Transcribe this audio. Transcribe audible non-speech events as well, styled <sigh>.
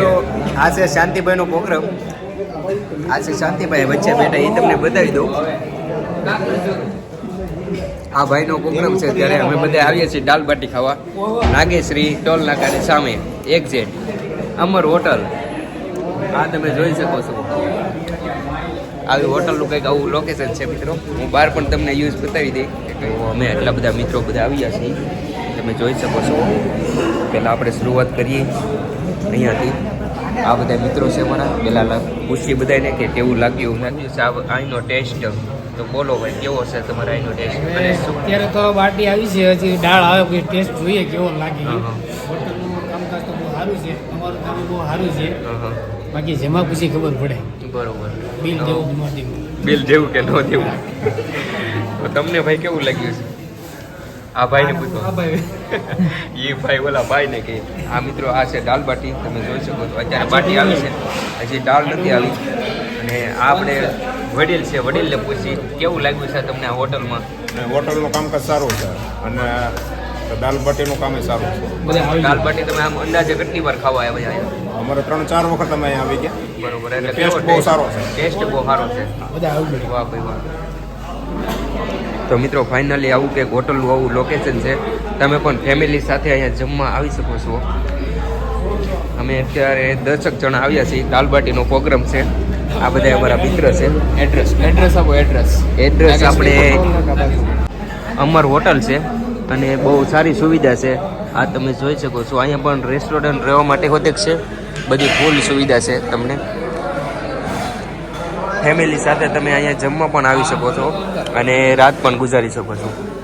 મિત્રો, આ છે શાંતિભાઈનો પ્રોગ્રામ. આ છે શાંતિભાઈ વચ્ચે બેઠા એ તમને બતાવી દઉં. આ ભાઈનો પ્રોગ્રામ છે, ત્યારે અમે બધા આવીએ છીએ દાલ બાટી ખાવા. નાગેશ્રી, ટોલ નાકાની સામે એક્ઝેટ અમર હોટલ. આ તમે જોઈ શકો છો. આવી હોટલનું કંઈક આવું લોકેશન છે, મિત્રો. હું બહાર પણ તમને યુઝ બતાવી દઈ. અમે એટલા બધા મિત્રો બધા આવ્યા છીએ. તમે જોઈ શકો છો. પહેલાં આપણે શરૂઆત કરીએ અહીંયાથી. આ બધા મિત્રો છે મારા પહેલાં પૂછીએ બધાને કે કેવું લાગ્યું? લાગ્યું છે આ અહીંનો ટેસ્ટ. તો બોલો ભાઈ કેવો છે તમારા અહીંનો ટેસ્ટ? અને અત્યારે તો બાટી આવી છે હજી દાળ આવે પછી ટેસ્ટ જોઈએ કેવો લાગે. હોટલનું કામકાજ તો બહુ સારું છે અમારું કામ બહુ સારું છે. બાકી જેમાં પછી ખબર પડે. બરોબર. બિલ જેવું બિલ જેવું કે ન દેવું તમને ભાઈ કેવું લાગ્યું છે? આ ભાઈને પૂછો. આ ભાઈ. <laughs> એ ભાઈ ઓલા ભાઈ ને કે આ મિત્રો આ છે દાલ બાટી તમે જોઈ શકો છો અત્યારે બાટી આવી છે. હજી દાળ નથી આવી. અને આપણે વડીલ છે વડીલને પૂછી કેવું લાગ્યું છે તમને આ હોટલમાં? અને હોટલનું કામકાજ સારું છે. અને દાલ બાટીનું કામ સારું છે. દાલ બાટી તમે આમ અંદાજે કેટલી વાર ખાવા આવ્યા અહીંયા? અમારે ત્રણ ચાર વખત અમે અહીંયા આવી ગયા. બરોબર એટલે ટેસ્ટ બહુ સારો છે. ટેસ્ટ બહુ સારો છે. બધા આવી વાહ ભાઈ વાહ. તો મિત્રો ફાઇનલી આવું કંઈક હોટલનું આવું લોકેશન છે. તમે પણ ફેમિલી સાથે અહીંયા જમવા આવી શકો છો. અમે અત્યારે દસક જણા આવ્યા છીએ. દાલબાટીનો પ્રોગ્રામ છે. આ બધા અમારા મિત્ર છે. એડ્રેસ એડ્રેસ આપો એડ્રેસ એડ્રેસ આપણે અમર હોટલ છે અને બહુ સારી સુવિધા છે. આ તમે જોઈ શકો છો. અહીંયા પણ રેસ્ટોરન્ટ રહેવા માટે હોતેક છે. બધી ફૂલ સુવિધા છે તમને. ફેમિલી સાથે તમે અહીંયા જમવા પણ આવી શકો છો અને રાત પણ ગુજારી શકો છો.